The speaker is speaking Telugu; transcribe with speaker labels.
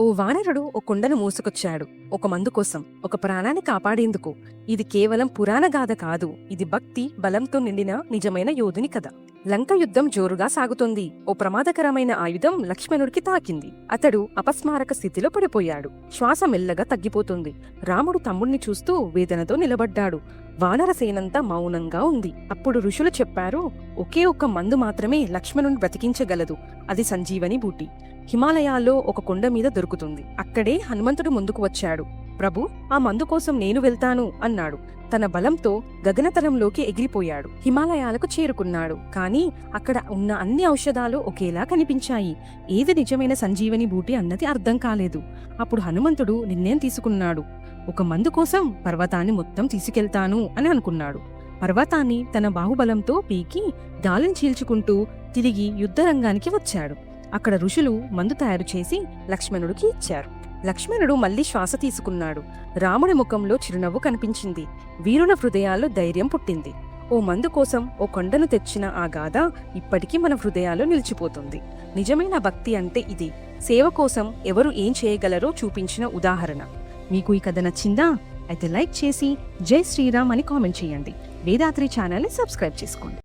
Speaker 1: ఓ వానరుడు ఓ కుండను మూసుకొచ్చాడు. ఒక మందు కోసం ఒక ప్రాణాన్ని కాపాడేందుకు. ఇది కేవలం పురాణ గాథ కాదు ఇది భక్తి బలంతో నిండిన నిజమైన యోధుని కథ. లంక యుద్ధం జోరుగా సాగుతుంది. ఓ ప్రమాదకరమైన ఆయుధం లక్ష్మణుడికి తాకింది. అతడు అపస్మారక స్థితిలో పడిపోయాడు. శ్వాస మెల్లగా తగ్గిపోతుంది. రాముడు తమ్ముణ్ణి చూస్తూ వేదనతో నిలబడ్డాడు. వానర సేనంతా మౌనంగా ఉంది. అప్పుడు ఋషులు చెప్పారు ఒకే ఒక్క మందు మాత్రమే లక్ష్మణుని బ్రతికించగలదు. అది సంజీవని బూటి. హిమాలయాల్లో ఒక కొండ మీద దొరుకుతుంది. అక్కడే హనుమంతుడు ముందుకు వచ్చాడు. ప్రభు ఆ మందు కోసం నేను వెళ్తాను అన్నాడు. తన బలంతో గగనతలంలోకి ఎగిరిపోయాడు. హిమాలయాలకు చేరుకున్నాడు. కానీ అక్కడ ఉన్న అన్ని ఔషధాలు ఒకేలా కనిపించాయి. ఏది నిజమైన సంజీవని బూటి అన్నది అర్థం కాలేదు. అప్పుడు హనుమంతుడు నిర్ణయం తీసుకున్నాడు. ఒక మందు కోసం పర్వతాన్ని మొత్తం తీసుకెళ్తాను అని అనుకున్నాడు. పర్వతాన్ని తన బాహుబలంతో పీకి గాలిని చీల్చుకుంటూ తిరిగి యుద్ధరంగానికి వచ్చాడు. అక్కడ ఋషులు మందు తయారు చేసి లక్ష్మణుడికి ఇచ్చారు. లక్ష్మణుడు మళ్ళీ శ్వాస తీసుకున్నాడు. రాముడి ముఖంలో చిరునవ్వు కనిపించింది. వీరుల హృదయాల్లో ధైర్యం పుట్టింది. ఓ మందు కోసం ఓ కొండను తెచ్చిన ఆ గాథ ఇప్పటికీ మన హృదయాల్లో నిలిచిపోతుంది. నిజమైన భక్తి అంటే ఇది. సేవ కోసం ఎవరు ఏం చేయగలరో చూపించిన ఉదాహరణ. మీకు ఈ కథ నచ్చిందా? అయితే లైక్ చేసి జై శ్రీరామ్ అని కామెంట్ చేయండి. వేదాత్రి ఛానల్ని సబ్స్క్రైబ్ చేసుకోండి.